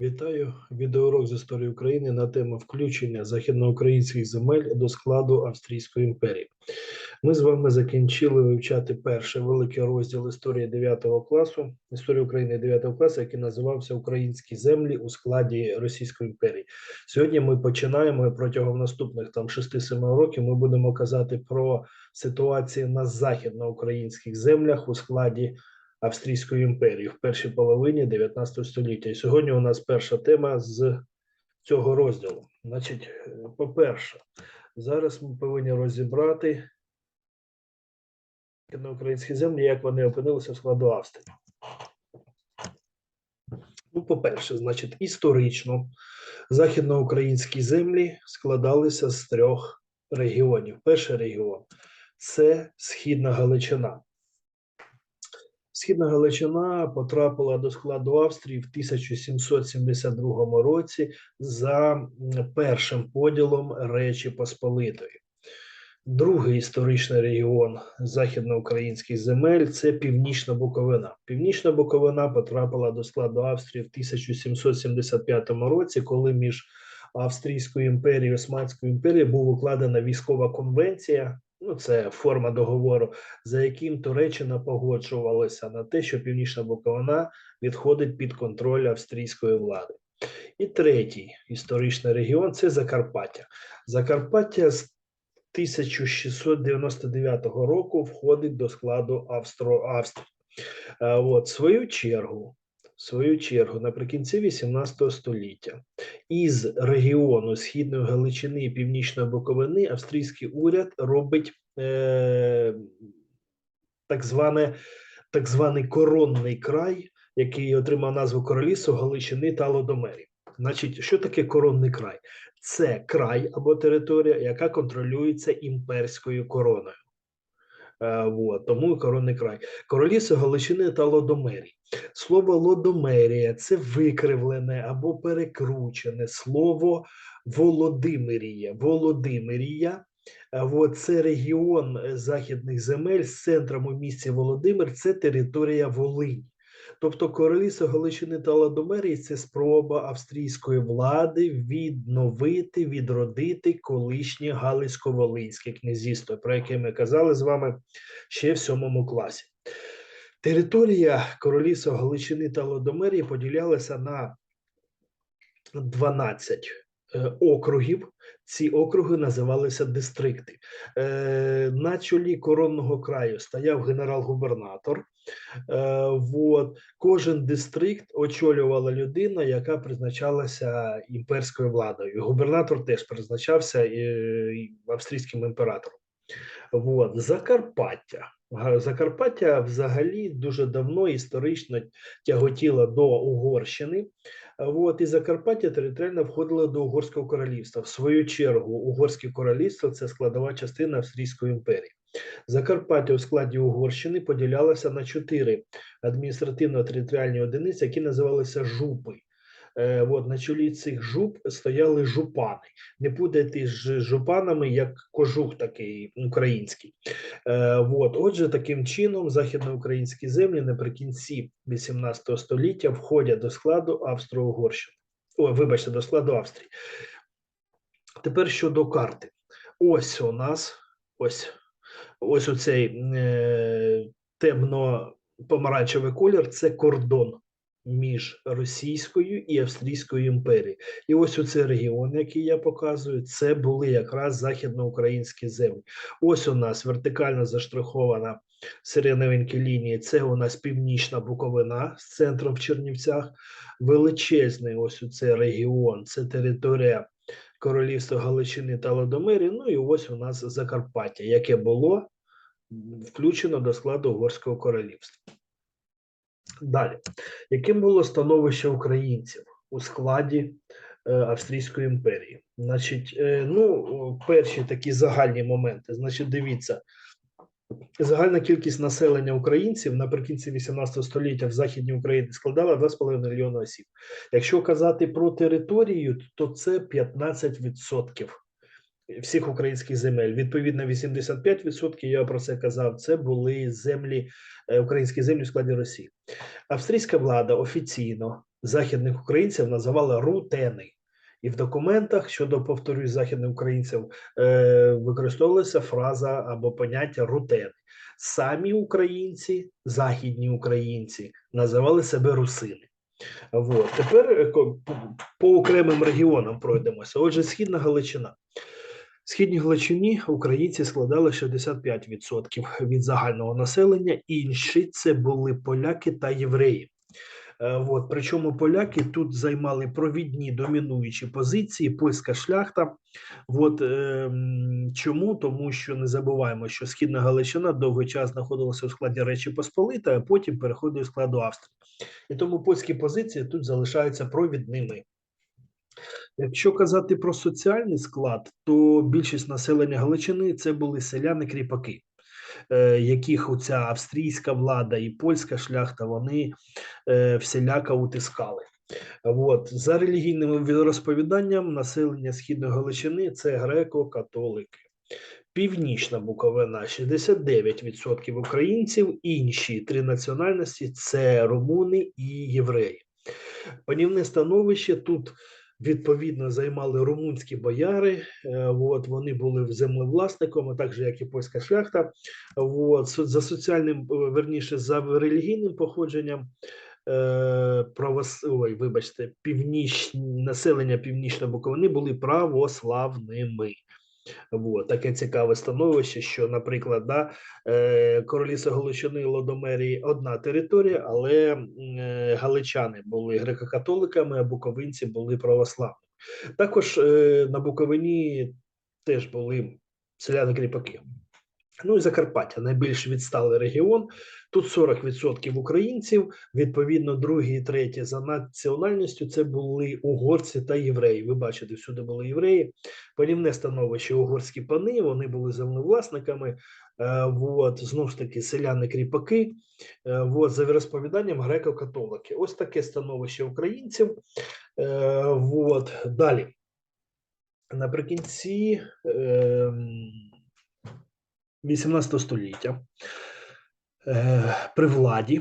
Вітаю відеоурок з історії України на тему включення західноукраїнських земель до складу Австрійської імперії. Ми з вами закінчили вивчати перший великий розділ історії 9 класу, історії України 9 класу, який називався Українські землі у складі Російської імперії. Сьогодні ми починаємо протягом наступних там 6-7 років. Ми будемо казати про ситуацію на західноукраїнських землях у складі Австрійської імперії в першій половині 19 століття. І сьогодні у нас перша тема з цього розділу. Значить, е, по-перше, зараз ми повинні розібрати на українські землі, як вони опинилися в складу Австрії. Ну, по-перше, значить, історично західноукраїнські землі складалися з трьох регіонів. Перший регіон це Східна Галичина. Східна Галичина потрапила до складу Австрії в 1772 році за першим поділом Речі Посполитої. Другий історичний регіон західноукраїнських земель це Північна Буковина. Північна Буковина потрапила до складу Австрії в 1775 році, коли між Австрійською імперією і Османською імперією був укладена військова конвенція. Ну, це форма договору, за яким Туреччина погоджувалася на те, що Північна Буковина відходить під контроль австрійської влади. І третій історичний регіон це Закарпаття. Закарпаття з 1699 року входить до складу Австро-Австрії. Е, От, в свою чергу, свою чергу, наприкінці 18 століття із регіону Східної Галичини і Північної Буковини австрійський уряд робить е, так, зване, так званий коронний край, який отримав назву Королівство Галичини та Лодомерів. Значить, що таке коронний край? Це край або територія, яка контролюється імперською короною. Е, вот, тому коронний край. Королівство Галичини та Лодомерії. Слово Лодомерія це викривлене або перекручене слово Володимирія. Володимирія. це регіон е, західних земель з центром у місті Володимир, це територія Волині. Тобто королівство Галичини та Ладомерії це спроба австрійської влади відновити, відродити колишнє Галицько-Волинське князівство, про яке ми казали з вами ще в сьомому класі. Територія королівства Галичини та Ладомерії поділялася на 12 е, округів. Ці округи називалися дистрикти. Е, На чолі коронного краю стояв генерал-губернатор. Е. Кожен дистрикт очолювала людина, яка призначалася імперською владою. Губернатор теж призначався австрійським імператором. Закарпаття. Закарпаття взагалі дуже давно історично тяготіло до Угорщини. От, і Закарпаття територіально входило до Угорського королівства. В свою чергу, Угорське королівство це складова частина Австрійської імперії. Закарпаття у складі Угорщини поділялося на чотири адміністративно-територіальні одиниці, які називалися жупи. Е, от, на чолі цих жуп стояли жупани. Не путайте з жупанами, як кожух такий український. Е, от, отже, таким чином, західноукраїнські землі наприкінці 18 століття входять до складу Австро-Угорщини. Вибачте, до складу Австрії. Тепер щодо карти. Ось у нас ось, ось оцей е, темно-помаранчевий колір це кордон між Російською і Австрійською імперією. І ось у цей регіон, який я показую, це були якраз західноукраїнські землі. Ось у нас вертикально заштрихована сиреневенькі лінії. Це у нас північна Буковина з центром в Чернівцях. Величезний ось у цей регіон, це територія Королівства Галичини та Лодомирі. Ну і ось у нас Закарпаття, яке було включено до складу Угорського королівства. Далі, яким було становище українців у складі е, Австрійської імперії? Значить, е, ну, перші такі загальні моменти. Значить, дивіться, загальна кількість населення українців наприкінці 18 століття в Західній Україні складала 2,5 мільйони осіб. Якщо казати про територію, то це 15% всіх українських земель. Відповідно, 85%, я про це казав, це були землі, е, українські землі в складі Росії. Австрійська влада офіційно західних українців називали рутени. І в документах щодо повторюсь західних українців е, використовувалася фраза або поняття рутени. Самі українці, західні українці, називали себе русини. Вот. Тепер е, по окремим регіонам пройдемося. Отже, Східна Галичина. В Східній Галичині українці складали 65% від загального населення, інші це були поляки та євреї. Е, От, причому поляки тут займали провідні домінуючі позиції, польська шляхта. От, ем, чому? Тому що не забуваємо, що Східна Галичина довгий час знаходилася у складі Речі Посполита, а потім переходить у складу Австрії. І тому польські позиції тут залишаються провідними. Якщо казати про соціальний склад, то більшість населення Галичини це були селяни-кріпаки, е, яких оця австрійська влада і польська шляхта вони е, всіляко утискали. От. За релігійним розповіданням, населення Східної Галичини це греко-католики. Північна Буковина 69% українців, інші три національності це румуни і євреї. Панівне становище тут відповідно займали румунські бояри. е, От, вони були землевласником, а також як і польська шляхта. От, за соціальним, е, верніше, за релігійним походженням. е, Правос... Ой, вибачте, північні населення Північної Буковини були православними. От, таке цікаве становище, що, наприклад, да, е, королівство Галичини Лодомерії одна територія, але е, галичани були греко-католиками, а буковинці були православними. Також е, на Буковині теж були селяни-кріпаки. Ну і Закарпаття найбільш відсталий регіон. Тут 40% українців, відповідно, другі і треті за національністю це були угорці та євреї. Ви бачите, всюди були євреї. Панівне становище угорські пани, вони були землевласниками. Е, вот, знову ж таки, селяни-кріпаки, е, вот, за розповіданням греко-католики. Ось таке становище українців. Е, вот, далі. Наприкінці. Е, 18 століття е, при владі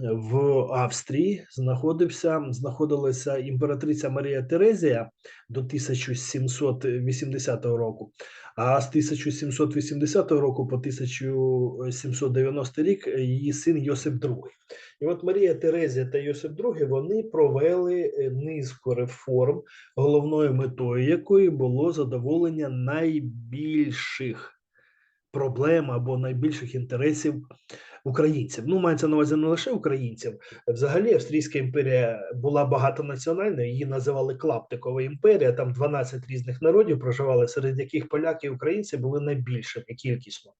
в Австрії знаходився, знаходилася імператриця Марія Терезія до 1780 року, а з 1780 року по 1790 рік її син Йосип II. І от Марія Терезія та Йосип II вони провели низку реформ, головною метою якої було задоволення найбільших проблем або найбільших інтересів українців. Ну, мається на увазі не лише українців. Взагалі, Австрійська імперія була багатонаціональною, її називали Клаптикова імперія. Там 12 різних народів проживали, серед яких поляки і українці були найбільшими кількісно.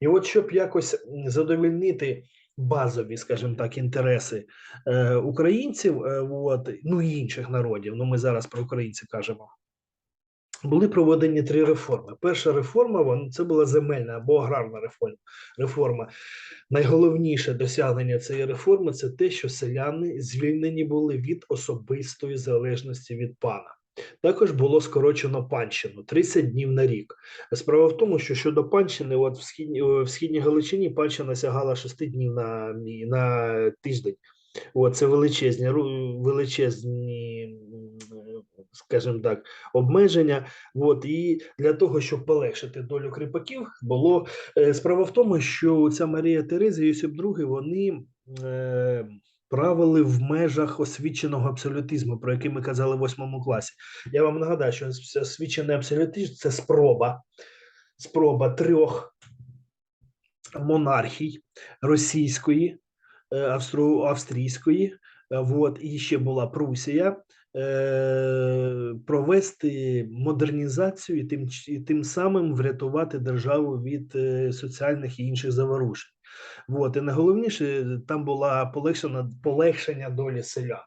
І от щоб якось м, задовольнити. Базові, скажімо так, інтереси е, українців, е, от, ну і інших народів. Ну, ми зараз про українців кажемо були проведені три реформи. Перша реформа це була земельна або аграрна реформа. Найголовніше досягнення цієї реформи це те, що селяни звільнені були від особистої залежності від пана. Також було скорочено панщину 30 днів на рік. Справа в тому, що щодо панщини, от в східній в східній Галичині панщина сягала 6 днів на, на тиждень. От, це величезні, величезні, скажімо так, обмеження. От, і для того, щоб полегшити долю кріпаків, було е, справа в тому, що ця Марія Тереза і Йосип II, вони е, правили в межах освіченого абсолютизму, про який ми казали в восьмому класі. Я вам нагадаю, що ос- освічений абсолютизм це спроба, спроба трьох монархій російської, е, австрійської, вот, і ще була Прусія, провести модернізацію і тим, і тим самим врятувати державу від е, соціальних і інших заворушень. Вот, і найголовніше, там була полегшена, полегшення долі селян.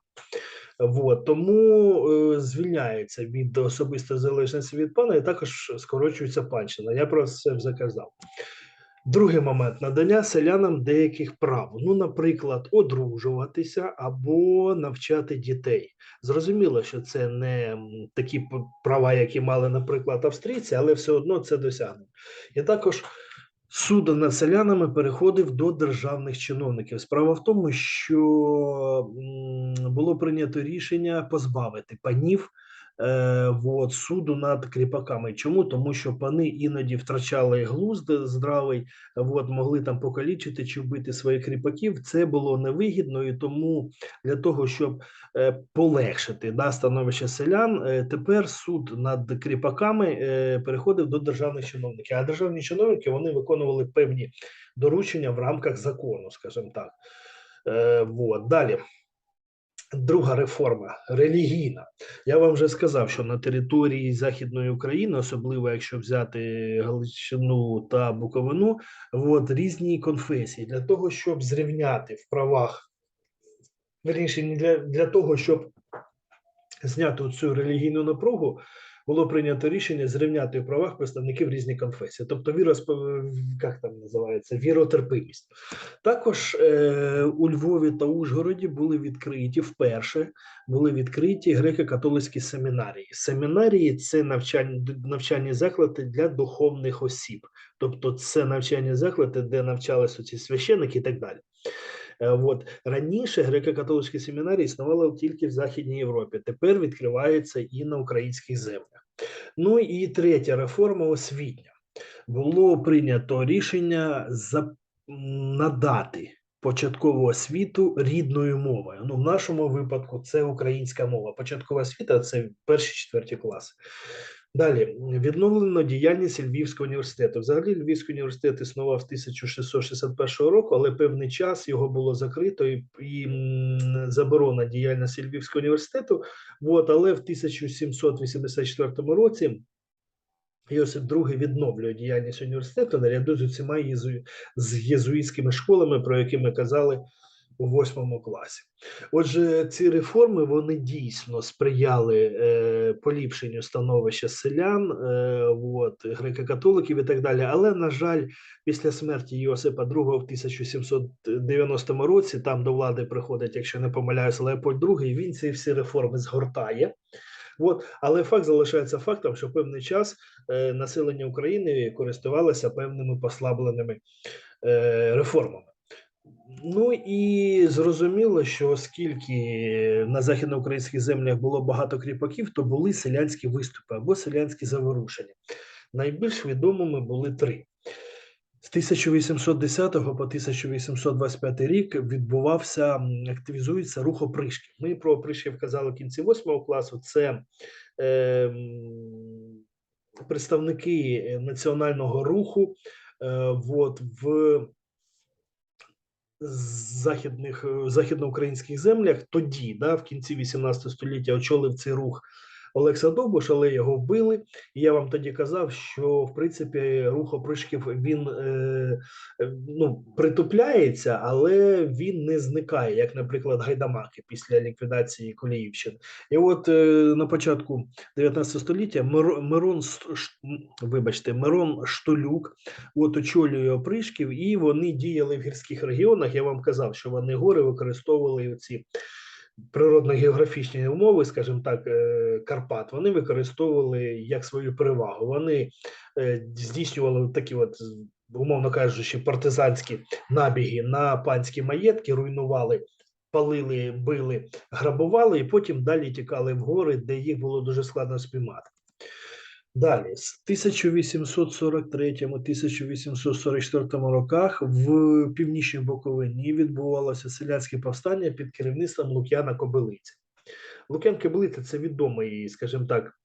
Вот, тому е, звільняється від особистої залежності від пана і також скорочується панщина. Я про це вже казав. Другий момент надання селянам деяких прав. Ну, наприклад, одружуватися або навчати дітей. Зрозуміло, що це не такі права, які мали, наприклад, австрійці, але все одно це досягнення. І також суд над селянами переходив до державних чиновників. Справа в тому, що було прийнято рішення позбавити панів е, от, суду над кріпаками. Чому? Тому що пани іноді втрачали глузд здравий, от, могли там покалічити чи вбити своїх кріпаків. Це було невигідно, і тому для того, щоб е, полегшити да, становище селян, е, тепер суд над кріпаками е, переходив до державних чиновників. А державні чиновники вони виконували певні доручення в рамках закону, скажімо так. Е, вот. Далі. Друга реформа релігійна. Я вам вже сказав, що на території Західної України, особливо якщо взяти Галичину та Буковину, от, різні конфесії для того, щоб зрівняти в правах, верніше, для, для того, щоб зняти цю релігійну напругу, було прийнято рішення зрівняти в правах представників різних конфесій, тобто віросп... як там називається віротерпимість. Також е, у Львові та Ужгороді були відкриті вперше були відкриті греко-католицькі семінарії. Семінарії це навчання навчальні заклади для духовних осіб, тобто це навчальні заклади, де навчалися ці священики і так далі. Е, От раніше греко-католицькі семінарії існували тільки в Західній Європі. Тепер відкриваються і на українських землях. Ну і третя реформа освітня. Було прийнято рішення за надати початкову освіту рідною мовою. Ну, в нашому випадку це українська мова. Початкова освіта це перші четверті класи. Далі відновлено діяльність Львівського університету. Взагалі, Львівський університет існував з 1661 року, але певний час його було закрито і, і заборона діяльності Львівського університету. От, але в 1784 році Йосип II відновлює діяльність університету наряду з усіма з єзуїтськими школами, про які ми казали у восьмому класі. Отже, ці реформи вони дійсно сприяли е, поліпшенню становища селян, е, от, греко-католиків і так далі. Але, на жаль, після смерті Йосипа II в 1790 році, там до влади приходить, якщо не помиляюся, Леопольд II, він ці всі реформи згортає. От, але факт залишається фактом, що певний час е, населення України користувалося певними послабленими е, реформами. Ну і зрозуміло, що оскільки на західноукраїнських землях було багато кріпаків, то були селянські виступи або селянські заворушення. Найбільш відомими були три. З 1810 по 1825 рік відбувався, активізується рух опришків. Ми про опришків казали в кінці восьмого класу. Це е, представники національного руху е, от, в західних е, західноукраїнських землях тоді, да, в кінці 18 століття, очолив цей рух Олекса Довбуш, але його вбили. І я вам тоді казав, що в принципі рух опришків він е, е, ну, притупляється, але він не зникає, як, наприклад, гайдамаки після ліквідації Коліївщини. І от е, на початку 19 століття Мир, Мирон вибачте, Мирон Штолюк от очолює опришків, і вони діяли в гірських регіонах. Я вам казав, що вони гори використовували ці природно-географічні умови, скажімо так, е, Карпат, вони використовували як свою перевагу. Вони е, здійснювали такі, от, умовно кажучи, партизанські набіги на панські маєтки, руйнували. Палили, били, грабували, і потім далі тікали в гори, де їх було дуже складно спіймати. Далі, з 1843-1844 роках в північній Буковині відбувалося селянське повстання під керівництвом Лук'яна Кобилиці. Лук'ян Кобилиця це відомий, скажімо так,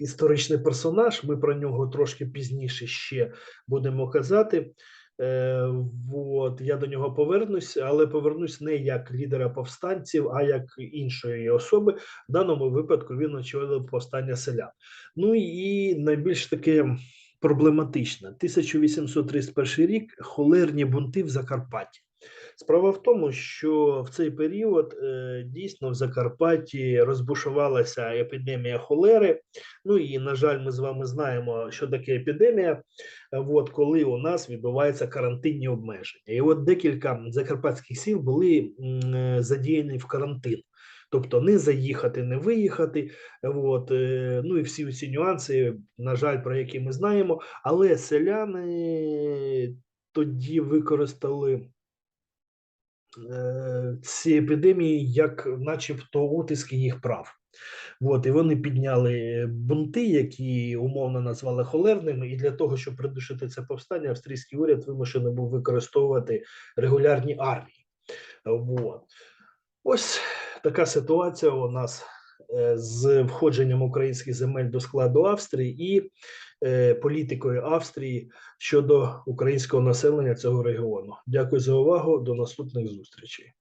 історичний персонаж. Ми про нього трошки пізніше ще будемо казати. Е, от, я до нього повернусь, але повернусь не як лідера повстанців, а як іншої особи. В даному випадку він очолив повстання селян. Ну і найбільш таке проблематичне: 1831 рік холерні бунти в Закарпатті. Справа в тому, що в цей період е, дійсно в Закарпатті розбушувалася епідемія холери. Ну і на жаль, ми з вами знаємо, що таке епідемія. От коли у нас відбуваються карантинні обмеження, і от декілька закарпатських сіл були е, задіяні в карантин. Тобто не заїхати, не виїхати, от, е, ну і всі ці нюанси, на жаль, про які ми знаємо, але селяни тоді використали ці епідемії як, начебто, утиски їх прав. От, і вони підняли бунти, які умовно назвали холерними, і для того, щоб придушити це повстання, австрійський уряд вимушений був використовувати регулярні армії. От. Ось така ситуація у нас е, з входженням українських земель до складу Австрії і е, політикою Австрії щодо українського населення цього регіону. Дякую за увагу. До наступних зустрічей.